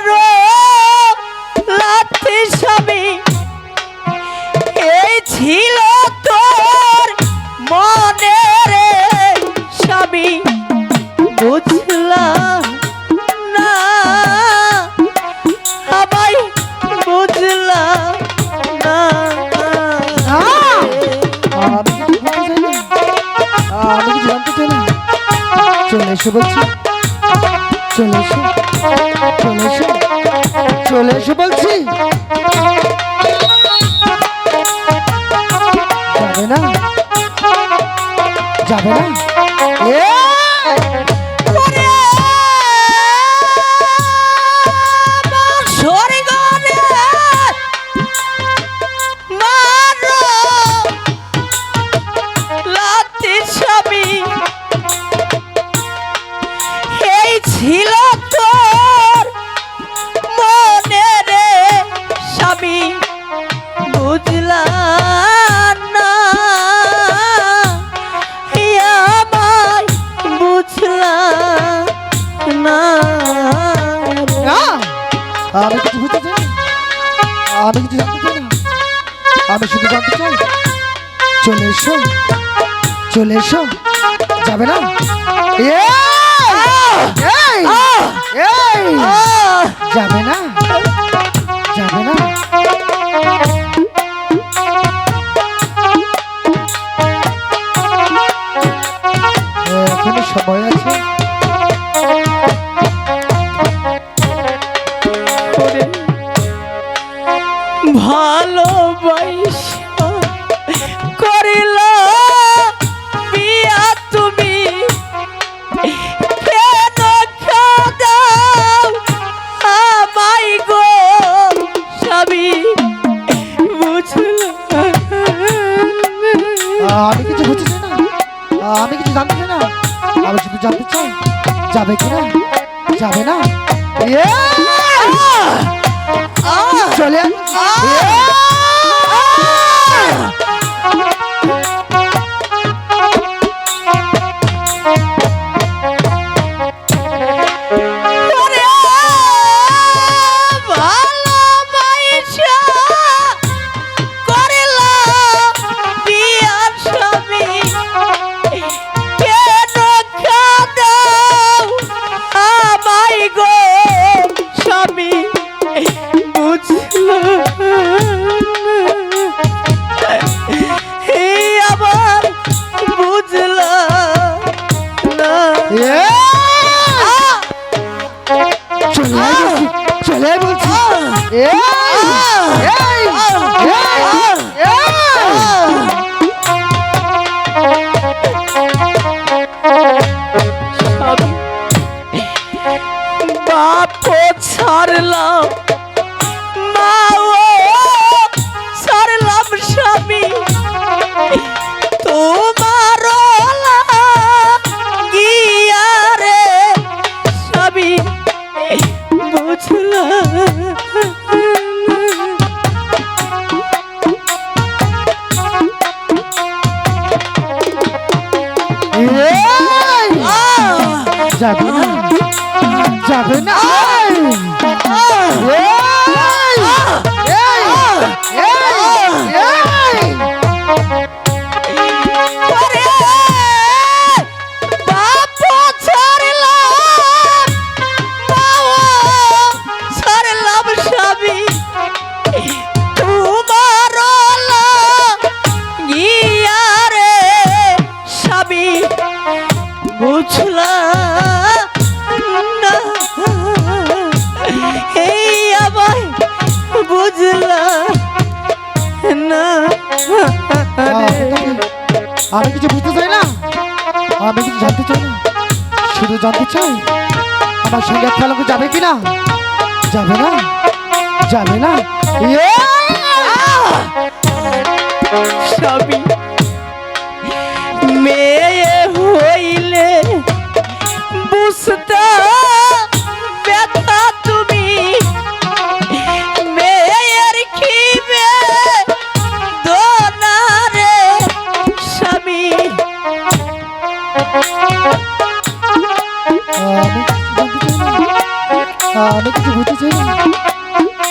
তোমারও লাথি স্বামী এই ছিল তোর মনে রে স্বামী বুঝলাম না আমায় বুঝলাম না স্বামী বুঝলাম না। আমায় বুঝলাম না। আমি কিছু বুঝতে চাই আমি কিছু জানতে চাই না। আমি শুধু জানতে চাই চলে এসো চলে এসো। যাবে না! যাবে না? যাবে না? সময় আছে? ভালোবাসা যাবে কি না? যাবে না চলে বুঝলো এই আবার বুঝলা না চলে বলছি, না বুঝলাম না আমি কিছু বুঝতে চাই না? আমি কিছু জানতে চাই না? শুধু জানতে চাই আমার সঙ্গে পালকে যাবে কি না? যাবে না? যাবে না? এই! স্বামী মেয়ে হইলে বুঝতে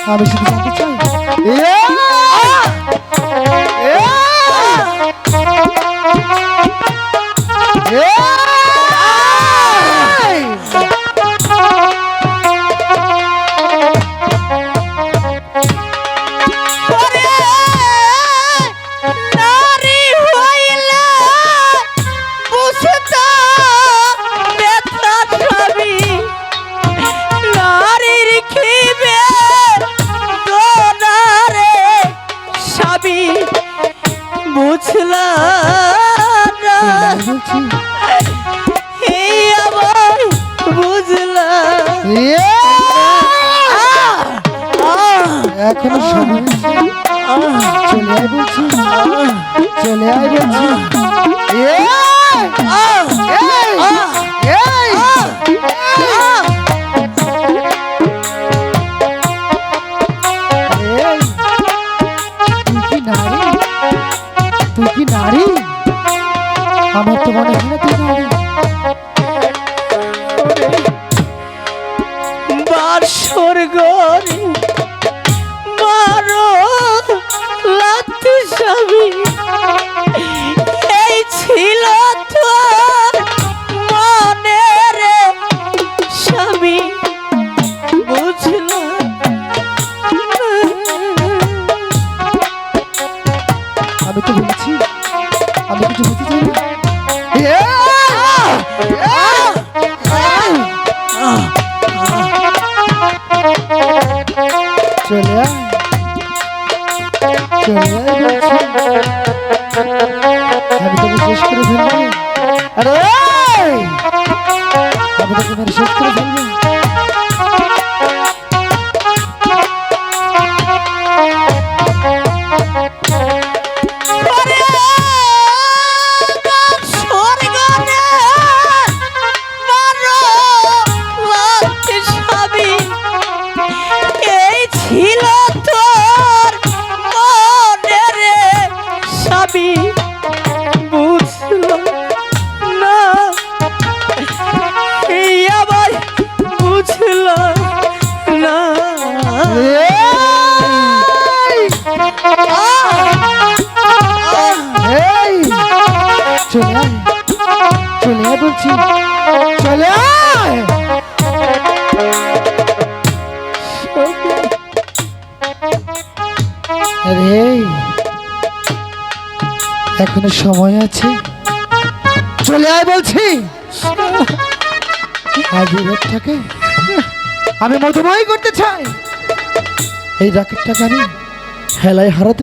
আমি শুধু জানতে চাই চলে আয় বলছি চলে আয় বলছি তুই কি নারী আমার তো মনে হয় না লাতি এই ছিল তোর মনে রে স্বামী। বুঝল আমি তো বলছি আমি কিছু আমি তোকে শেষ করে ফেলব আরে আমি তোকে শেষ করে ফেলব স্বামী বুঝল না। এই আবার বুঝল না! চলে চলে বলছি। চলে এখনও সময় আছে? চলে আয় বলছি। আজ আমি মধুময় করতে চাই। এই রাকেটটাকে আমি হেলায় হারাতে